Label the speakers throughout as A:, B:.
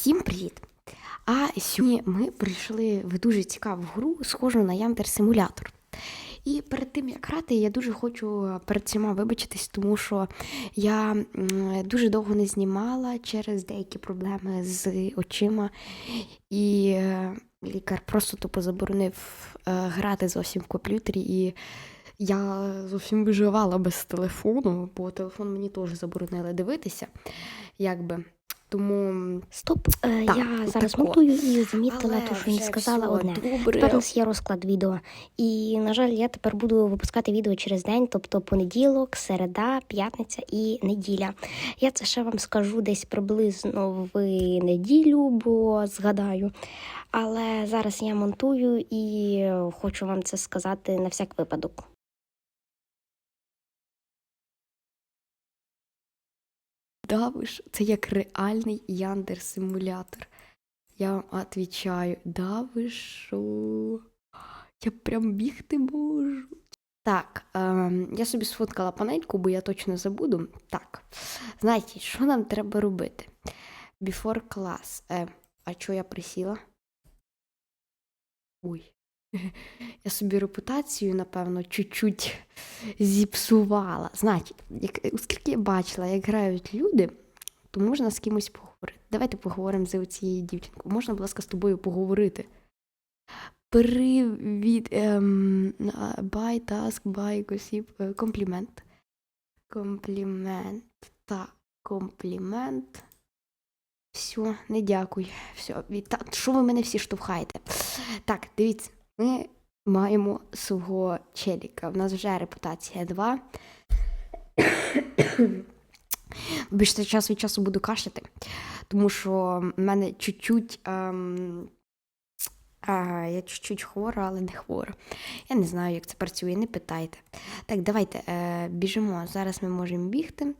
A: Всім привіт! А сьогодні ми прийшли в дуже цікаву гру, схожу на Ямпер Симулятор. І перед тим як грати, я дуже хочу перед всіма вибачитись, тому що я дуже довго не знімала через деякі проблеми з очима, і е, лікар просто тупо заборонив е, грати зовсім в комп'ютері. І я зовсім виживала без телефону, бо телефон мені теж заборонили дивитися. Якби. Тому
B: Стоп, е,
A: Так,
B: я зараз
A: тако.
B: монтую і замітила, те, що
A: вже
B: сказала одне.
A: добре.
B: Тепер у нас є розклад відео. І, на жаль, я тепер буду випускати відео через день, тобто понеділок, середа, п'ятниця і неділя. Я це ще вам скажу десь приблизно в неділю, бо згадаю. Але зараз я монтую і хочу вам це сказати на всяк випадок.
A: Да, ви ж, це як реальний Яндер симулятор. Я вам отвічаю, да ви що? Я прям бігти можу. Так, ем, я собі сфоткала панельку, бо я точно забуду. Так, знаєте, що нам треба робити? Before class. Е, а чого я присіла? Ой. Я собі репутацію, напевно, чуть-чуть зіпсувала. Значить, як, оскільки я бачила, як грають люди, то можна з кимось поговорити. Давайте поговоримо з цією дівчинкою. Можна, будь ласка, з тобою поговорити. Привіт. Ем, бай, таск, бай, госіп. е, Комплімент. Комплімент. Так, комплімент. Все, не дякую. Все, та, що ви мене всі штовхаєте? Так, дивіться, ми маємо свого челіка. В нас вже репутація 2. Більше час від часу буду кашляти, тому що в мене чуть-чуть. Ем, а, я чуть-чуть хвора, але не хвора. Я не знаю, як це працює, не питайте. Так, давайте е, біжимо. Зараз ми можемо бігти.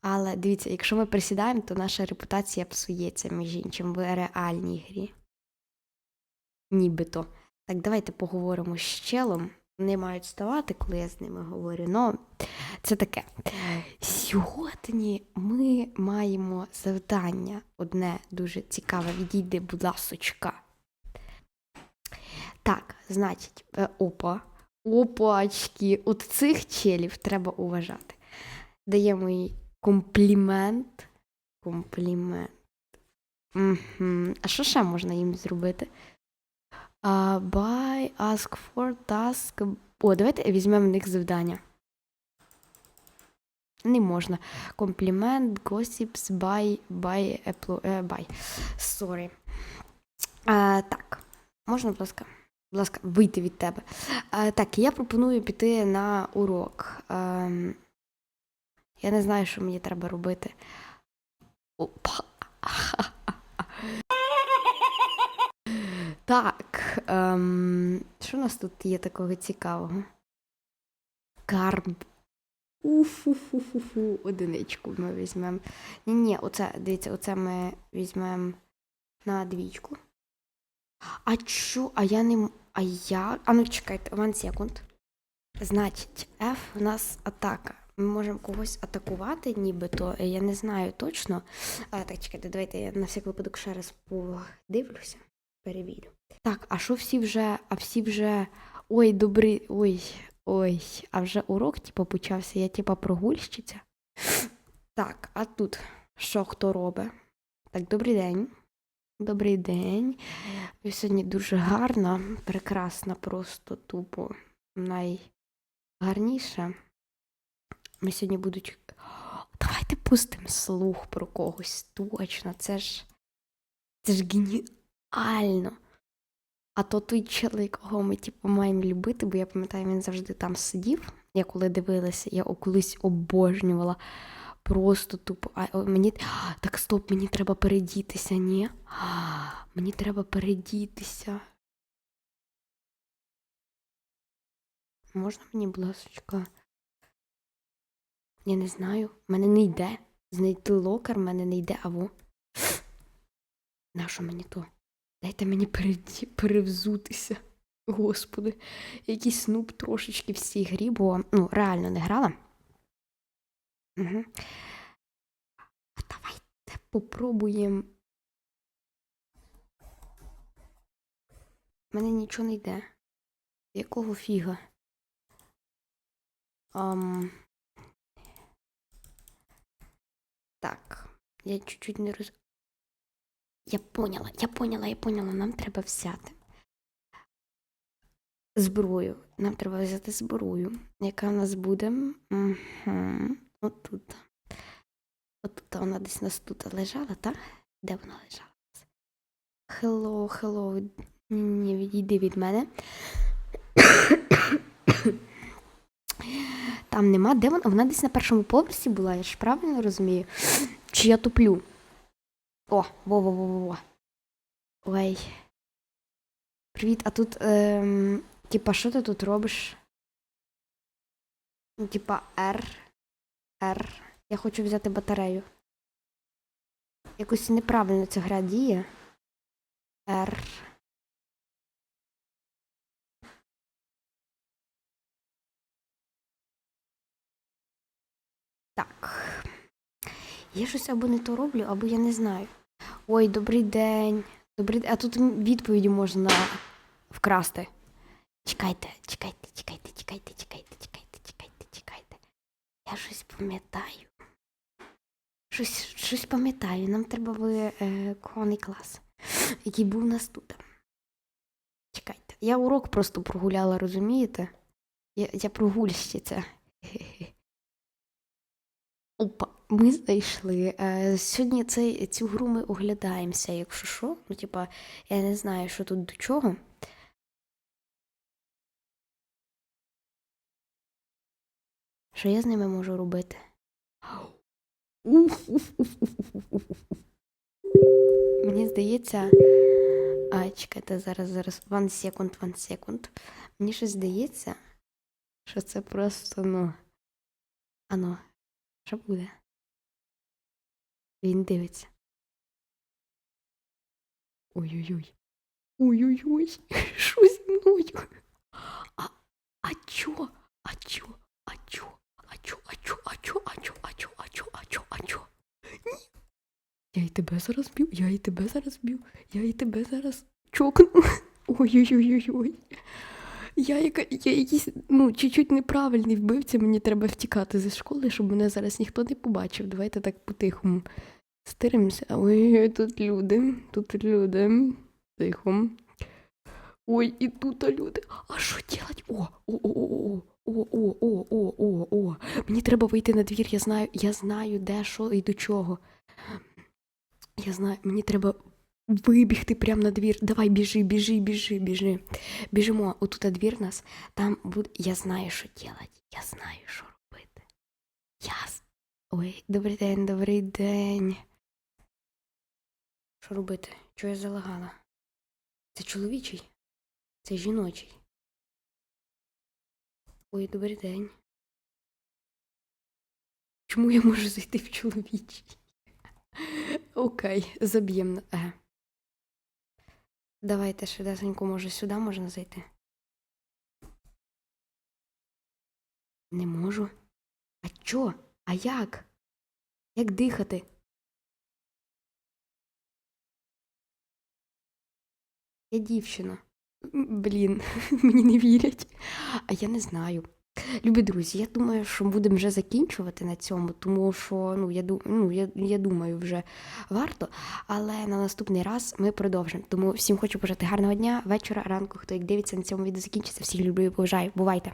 A: Але дивіться, якщо ми присідаємо, то наша репутація псується між іншим в реальній грі. Нібито. Так, давайте поговоримо з челом. Вони мають ставати, коли я з ними говорю. Ну, це таке. Сьогодні ми маємо завдання одне дуже цікаве. Відійди, будь ласочка. Так, значить, е, опа. Опачки. От цих челів треба уважати. Даємо їй комплімент. Комплімент. Угу. А що ще можна їм зробити? А, buy, ask for, task. О, давайте візьмемо в них завдання. Не можна. Комплімент, gossips, buy, Apple, е, buy. Sorry. А, так, можна, будь ласка, будь ласка, вийти від тебе. А, так, я пропоную піти на урок. Ем, я не знаю, що мені треба робити. Опа. Так. Ем, що у нас тут є такого цікавого? Карб. Уфу-фу-фу-фу. Одиничку ми візьмемо. Ні-ні, оце, дивіться, оце ми візьмемо на двічку. А чо? А я не. А я. А ну чекайте, one секунд. Значить, F у нас атака. Ми можемо когось атакувати, нібито. Я не знаю точно. А, так, чекайте, давайте я на всяк випадок ще раз подивлюся, перевірю. Так, а що всі вже, а всі вже. Ой, добрий. Ой, ой, а вже урок, типу, почався, я типа прогульщиця. Так, а тут що хто робить? Так, добрий день. Добрий день. Сьогодні дуже гарна, прекрасна, просто тупо найгарніша. Ми сьогодні будуть. Давайте пустимо слух про когось. Точно, це ж. Це ж геніально. А то той чоловік, кого ми типу, маємо любити, бо я пам'ятаю, він завжди там сидів. Я коли дивилася, я колись обожнювала. Просто тупо. А мені. Так, стоп, мені треба передітися, ні? Мені треба передітися. Можна мені, будь ласочка? Я не знаю. В мене не йде. Знайти локер в мене не йде, а во. Нащо мені то? Дайте мені перевзутися. Господи, якийсь снуп трошечки в цій грі, бо ну, реально не грала. Угу. Давайте попробуємо. У мене нічого не йде. Якого фіга? Ам... Так, я чуть-чуть не роз... Я поняла, я поняла, я поняла. Нам треба взяти зброю. Нам треба взяти зброю, яка в нас буде. Угу. Отут. Отут вона десь у нас тут лежала, так? Де вона лежала? Хелло, хелло. Ні, відійди від мене. Там нема. Де вона? Вона десь на першому поверсі була, я ж правильно розумію? Чи я туплю? О, во-во-во-во. Ой. Привіт, а тут, ем, типа, що ти тут робиш? Ну, Типа, R. R. Я хочу взяти батарею. Якось неправильно ця гра діє. R. Я щось або не то роблю, або я не знаю. Ой, добрий день. Добрий день. А тут відповіді можна вкрасти. Чекайте, чекайте, чекайте, чекайте, чекайте, чекайте, чекайте, чекайте. Я щось пам'ятаю. Щось, щось пам'ятаю. Нам треба в е, кований клас, який був у нас тут. Чекайте. Я урок просто прогуляла, розумієте? Я, я прогульщиця. Хе-хе. Опа, ми знайшли. Е, сьогодні цей, цю гру ми оглядаємося, якщо що. Ну, типа, я не знаю, що тут до чого. Що я з ними можу робити? Мені здається. А, чекайте, зараз, зараз. One second, one second. Мені щось здається, що це просто, ну. Ано, що буде? Він дивиться. Ой-ой-ой. Ой-ой-ой. Що зі мною? А, а чо? А чо? А чо? А чо? А чо? А чо? А чо? А чо? А чо? А чо? А чо? Ні. Я і тебе зараз б'ю, я і тебе зараз б'ю, я і тебе зараз чокну. Ой-ой-ой-ой-ой. Я, яка, я якийсь, ну, чуть-чуть неправильний вбивця, мені треба втікати зі школи, щоб мене зараз ніхто не побачив. Давайте так по-тихому стиримося. Ой, тут люди, тут люди. Тихо. Ой, і тут люди. А що делать? О, о, о, о, о, о, о, о, о, о. Мені треба вийти на двір, я знаю, я знаю, де що і до чого. Я знаю, мені треба вибігти прямо на двір. Давай, біжи, біжи, біжи, біжи. Біжимо. Отут двір нас. Там буде. Я знаю, що делать. Я знаю, що робити. Я... Ой, добрий день, добрий день. Що робити? Чого я залагала? Це чоловічий? Це жіночий. Ой, добрий день. Чому я можу зайти в чоловічий? Окей, заб'ємо. Е. Давайте швидесенько, може, сюди можна зайти. Не можу. А чо? А як? Як дихати? Я дівчина. Блін, мені не вірять. А я не знаю. Любі друзі, я думаю, що будемо вже закінчувати на цьому, тому що ну, я, ну, я, я думаю, вже варто. Але на наступний раз ми продовжимо. Тому всім хочу бажати гарного дня, вечора, ранку. Хто як дивиться на цьому відео закінчиться. Всіх люблю і поважаю. Бувайте.